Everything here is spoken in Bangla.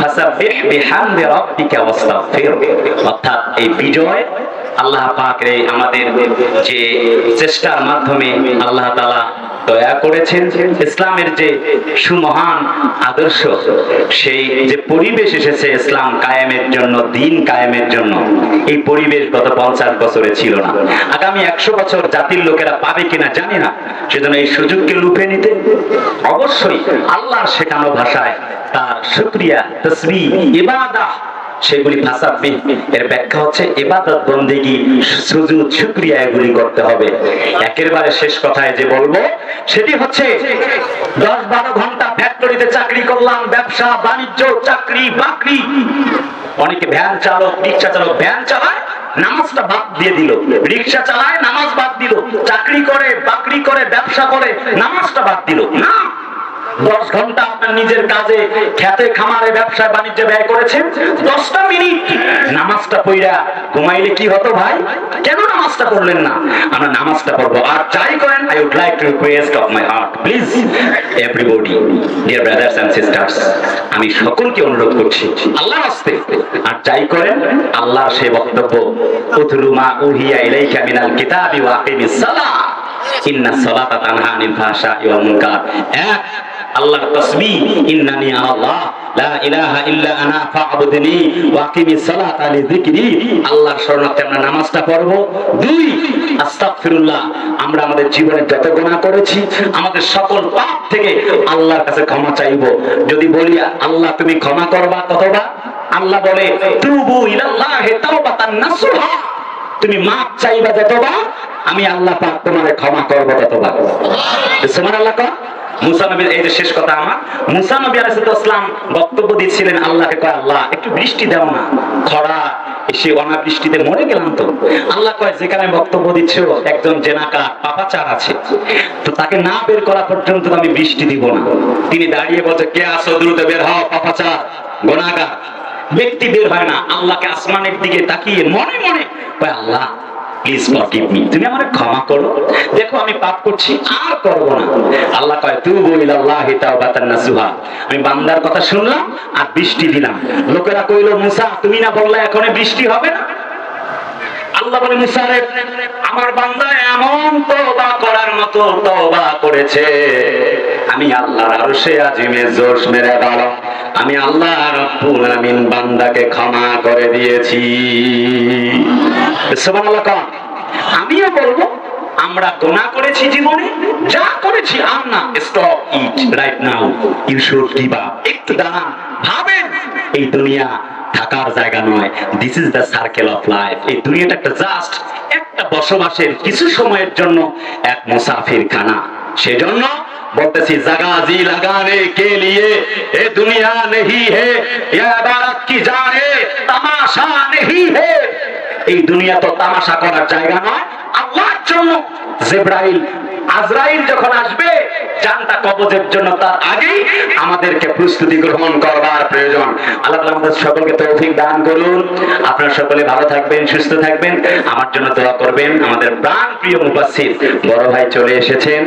ফাসাব্বিহ বিহামদি অর্থাৎ এই বিজয় আল্লাহ পাকের আমাদের যে চেষ্টার মাধ্যমে আল্লাহ তাআলা দয়া করেছেন ইসলামের যে সুমহান আদর্শ, সেই যে পরিবেশ এসেছে ইসলাম কায়েমের জন্য, দিন কায়েমের জন্য, এই পরিবেশ গত পঞ্চাশ বছরে ছিল না। আগামী একশো বছর জাতির লোকেরা পাবে কিনা জানি না। সেজন্য এই সুযোগকে লুফে নিতে অবশ্যই আল্লাহর শেখানো ভাষায় তার শুক্রিয়া তসবি ইবাদা সেগুলি ফাসাব্বি এর ব্যাখ্যা হচ্ছে ইবাদত বন্দেগি, সুজুদ, শুকরিয়া এগুলি করতে হবে। একেবারে শেষ কথায় যে বলব, সেটি হচ্ছে দশ বারো ঘণ্টা ফ্যাক্টরিতে চাকরি করলাম, ব্যবসা, বাণিজ্য, চাকরি, বাকরি। অনেকে ভ্যান চালক, রিক্সা চালক, ভ্যান চালায়, নামাজটা বাদ দিয়ে দিল। রিক্সা চালায়, নামাজ বাদ দিল। চাকরি করে, বাকরি করে, ব্যবসা করে, নামাজটা বাদ দিল। না দশ ঘণ্টা আপনার নিজের কাজে খেতে, খামারে, ব্যবসায়, বাণিজ্যে ব্যয় করেছেন? দশটা মিনিট। নামাজটা পড়া ঘুমাইলে কি হতো ভাই? কেন নামাজটা না? আমরা নামাজটা পড়ব। আর করেন I would like to request of my heart please everybody dear brothers sisters আমি সকলকে অনুরোধ করছি, আল্লাহর হস্তে। আর যাই করেন, আল্লাহর সেই বক্তব্য উতলু মা উহিয়া ইলাইকা মিনাল কিতাবি সালাহ ইন্না সালাতা তানহা আনিল ফাহশাই ওয়াল মুনকার। এক আল্লাহর তাসবিহ, ইন্নানি আল্লাহ লা ইলাহা ইল্লা আনা ফা'বুদনি ওয়া আকিমিস সালাতা লিযিকরি। আল্লাহর শরণার্থে আমরা নামাজটা পড়ব। দুই, আস্তাগফিরুল্লাহ, আমরা আমাদের জীবনে যত গুনাহ করেছি, আমাদের সকল পাপ থেকে আল্লাহর কাছে ক্ষমা চাইব। যদি বলি, আল্লাহ, তুমি ক্ষমা করবা কতবা আল্লাহ বলে, তুবু ইলাল্লাহি তাওবাতান নাসুহা, তুমি মাপ চাইবা যতবার, আমি আল্লাহ পাক তোমারে ক্ষমা করব ততবার। সুবহানাল্লাহ। কর তাকে না বের করা পর্যন্ত আমি বৃষ্টি দিব না। তিনি দাঁড়িয়ে বলছে, কে আসো দ্রুত বের হও, পাপাচার, গোনাগার। ব্যক্তি বের হয় না। আল্লাহকে আসমানের দিকে তাকিয়ে মনে মনে আল্লাহ প্লিজ ফরগিভ মি তুমি ক্ষমা করো। দেখো, আমি পাপ করছি, আর করব না। আল্লাহ কয় তাওবাতান নাসুহা। আমি বান্দার কথা শুনলাম আর বৃষ্টি দিলাম। লোকেরা কইলো, মুসা, তুমি না বললে এখন বৃষ্টি হবে না? আল্লাহ বলে, মুসা আমার বান্দা এমন তওবা করার মতো তওবা করেছে। আমি আল্লাহর আরশে আজিমে জোশ মেরে গেল আমি আল্লাহ রব্বুল আমিন বান্দাকে ক্ষমা করে দিয়েছি। সুবহানাল্লাহ আমিও বলব, আমরা গোনা করেছি জীবনে, যা করেছি না। Stop it right now you should give up একটু দাঁড়ান, ভাবেন, এই দুনিয়া থাকার জায়গা নয়। This is the circle of life এই দুনিয়াটা একটা জাস্ট একটা বসবাসের কিছু সময়ের জন্য এক মুসাফির খানা সেজন্য বলতেছি, জাগা জি লাগানে কে লিয়ে এ দুনিয়া নেই হে কি জানে? তামাশা নেই হে। এই দুনিয়া তো তামাশা করার জায়গা নয়। আল্লাহর জন্য জেব্রাইল, আজরাইল যখন আসবে, জানটা কবজের জন্য তার আগেই আমাদেরকে প্রস্তুতি গ্রহণ করবার প্রয়োজন। আল্লাহ আমাদের সকলকে তৌফিক দান করুন। আপনারা সকলে ভালো থাকবেন, সুস্থ থাকবেন। আমার জন্য দোয়া করবেন। আমাদের প্রাণ প্রিয় মুবাসির বড় ভাই চলে এসেছেন।